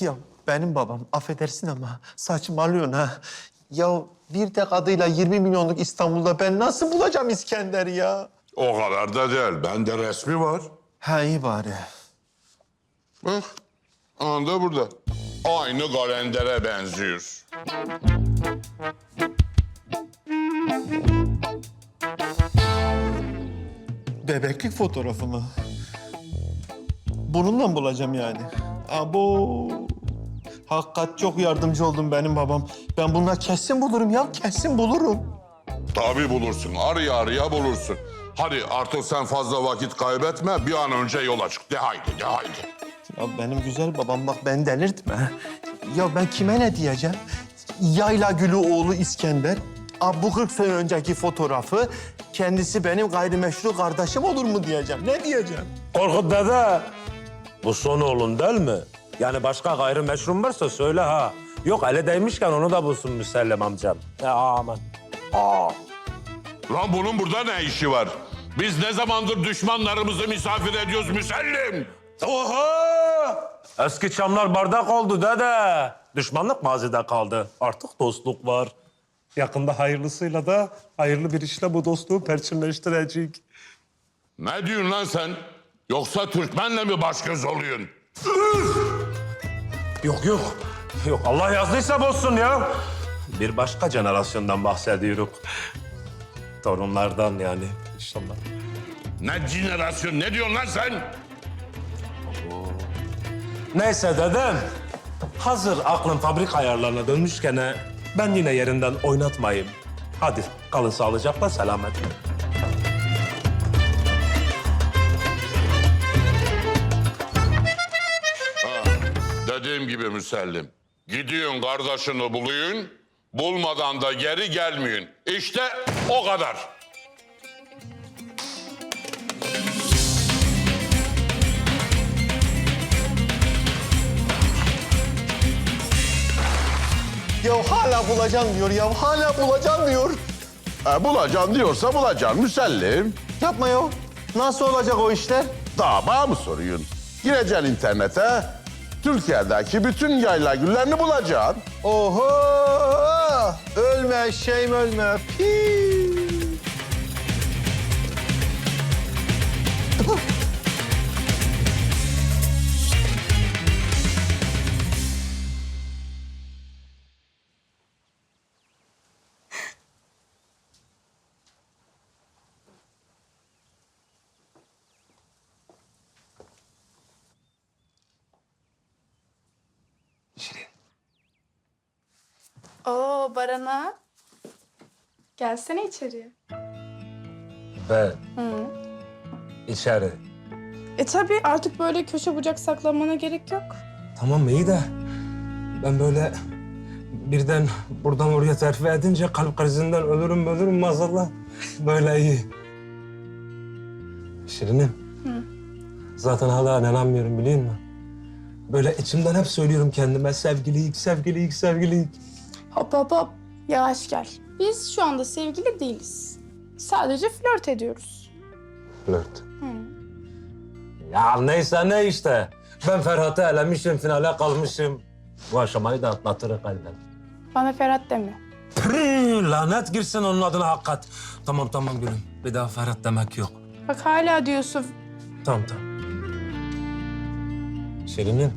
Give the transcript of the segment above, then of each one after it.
Ya benim babam affedersin ama saçmalıyorsun ha. Ya bir tek adıyla 20 milyonluk İstanbul'da ben nasıl bulacağım İskender ya? O kadar da değil. Bende resmi var. Ha iyi bari. Bak. Anda burada. Aynı kalendere benziyor. Bebeklik fotoğrafı mı? Bununla mı bulacağım yani? Abo. Hakikat çok yardımcı oldun benim babam. Ben bununla kesin bulurum ya, kesin bulurum. Tabii bulursun. Araya araya bulursun. Hadi artık sen fazla vakit kaybetme. Bir an önce yola çık. De haydi, de haydi. Ya benim güzel babam bak beni delirtme. Ya ben kime ne diyeceğim? Yayla Gülü oğlu İskender. Aa, bu 40 sene önceki fotoğrafı kendisi benim gayrimeşru kardeşim olur mu diyeceğim. Ne diyeceğim? Korkut dede, bu son oğlun değil mi? Yani başka gayrimeşrum varsa söyle ha. Yok ele değmişken onu da bulsun Müsellem amcam. Ya aman. Aa. Lan bunun burada ne işi var? Biz ne zamandır düşmanlarımızı misafir ediyoruz Müsellim? Oha! Eski çamlar bardak oldu dede. Düşmanlık mazide kaldı. Artık dostluk var. Yakında hayırlısıyla da hayırlı bir işle bu dostluğu perçinleştirecek. Ne diyorsun lan sen? Yoksa Türkmenle mi baş göz oluyorsun? Yok yok. Yok Allah yazdıysa bozsun ya. Bir başka jenerasyondan bahsediyoruz. Torunlardan yani inşallah. Ne jenerasyon, ne diyorsun lan sen? Neyse dedem. Hazır aklın fabrik ayarlarına dönmüşken ben yine yerinden oynatmayayım. Hadi kalın sağlıcakla selametle. Dediğim gibi Müsellim. Gidiyorsun kardeşini buluyorsun, bulmadan da geri gelmiyorsun. İşte o kadar. Ya hala bulacağım diyor ya, hala bulacağım diyor. E, bulacaksın diyorsa bulacaksın Müsellim. Yapma ya. Nasıl olacak o işler? Daha bana mı soruyorsun? Gireceksin internete, Türkiye'deki bütün yayla güllerini bulacaksın. Oho! Ölme şeyim ölme. Pii. Oo Barana. Gelsene içeriye. Ben içeri. E tabii artık böyle köşe bucak saklanmana gerek yok. Tamam iyi de ben böyle birden buradan oraya terfi edince kalp krizinden ölürüm ölürüm maazallah. Böyle iyi. Şirinim. Zaten hala inanamıyorum biliyor musun? Böyle içimden hep söylüyorum kendime sevgiliyik, sevgiliyik, sevgiliyik. Hop hop hop. Yavaş gel. Biz şu anda sevgili değiliz. Sadece flört ediyoruz. Flört. Ya neyse ne işte. Ben Ferhat'ı elemişim, finale kalmışım. Bu aşamayı da atlatırız elden. Bana Ferhat deme. Pırr, lanet girsin onun adına hakikat. Tamam tamam gülüm. Bir daha Ferhat demek yok. Bak hala diyorsun. Tamam tamam. Şirinim,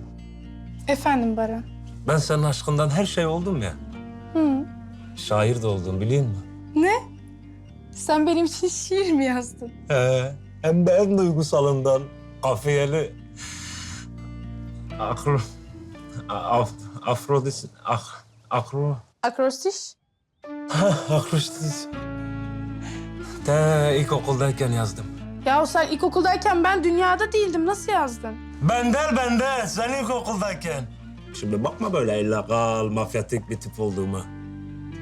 Efendim Baran. ben senin aşkından her şey oldum ya. Hı. Şair de oldum biliyor musun? Ne? Sen benim için şiir mi yazdın? He, hem de en duygusalından. Kafiyeli. Akro... Af, afrodis... Ak, akro... Akrostiş. Akrostiş. De ilkokuldayken yazdım. Ya sen ilkokuldayken ben dünyada değildim. Nasıl yazdın? Bender bende, sen ilkokuldayken. Şimdi bakma böyle illegal, mafyatik bir tip olduğuma.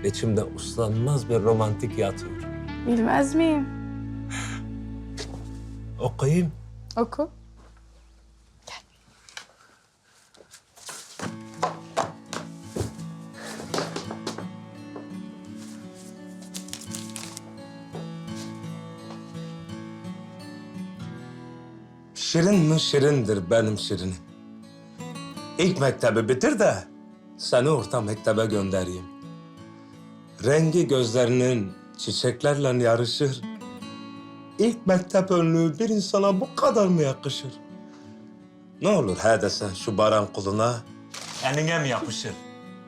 İçimde uslanmaz bir romantik yatıyor. Bilmez miyim? Okuyayım. Oku. Şirin mi şirindir benim şirinim. İlk mektebi bitir de seni orta mektebe göndereyim. Rengi gözlerinin çiçeklerle yarışır. İlk mektep önlüğü bir insana bu kadar mı yakışır? Ne olur he desen şu baran kuluna eline mi yapışır?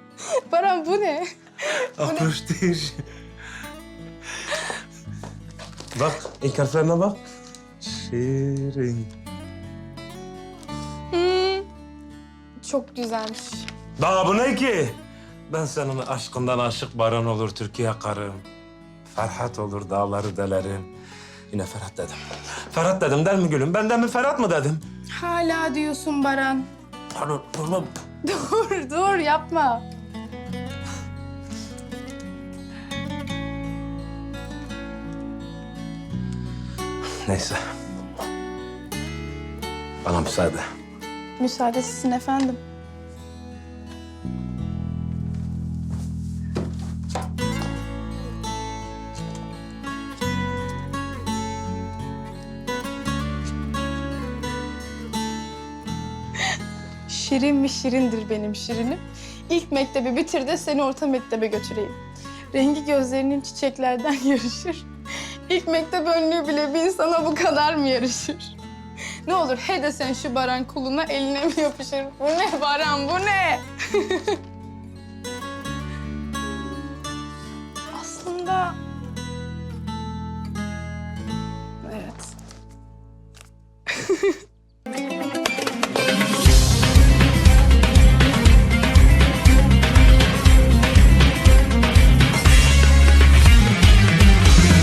Baran bu ne? Akrostiş. bak, ilk harflerine bak. Şirin. Çok güzelmiş. Daha bu ne ki? Ben senin aşkından aşık baran olur Türkiye karım. Ferhat olur dağları delerim. Yine Ferhat dedim. Ferhat dedim der mi gülüm? Ben de mi Ferhat mı dedim? Hala diyorsun Baran. Pardon, pardon. Dur dur yapma. Neyse. Bana müsaade. Müsaade sizin efendim. Şirin mi şirindir benim şirinim. İlk mektebi bitir de seni orta mektebe götüreyim. Rengi gözlerinin çiçeklerden yarışır. İlk mektep önlüğü bile bir insana bu kadar mı yarışır? Ne olur he de sen şu Baran kuluna eline mi yapışır? Bu ne Baran bu ne? Aslında... Evet.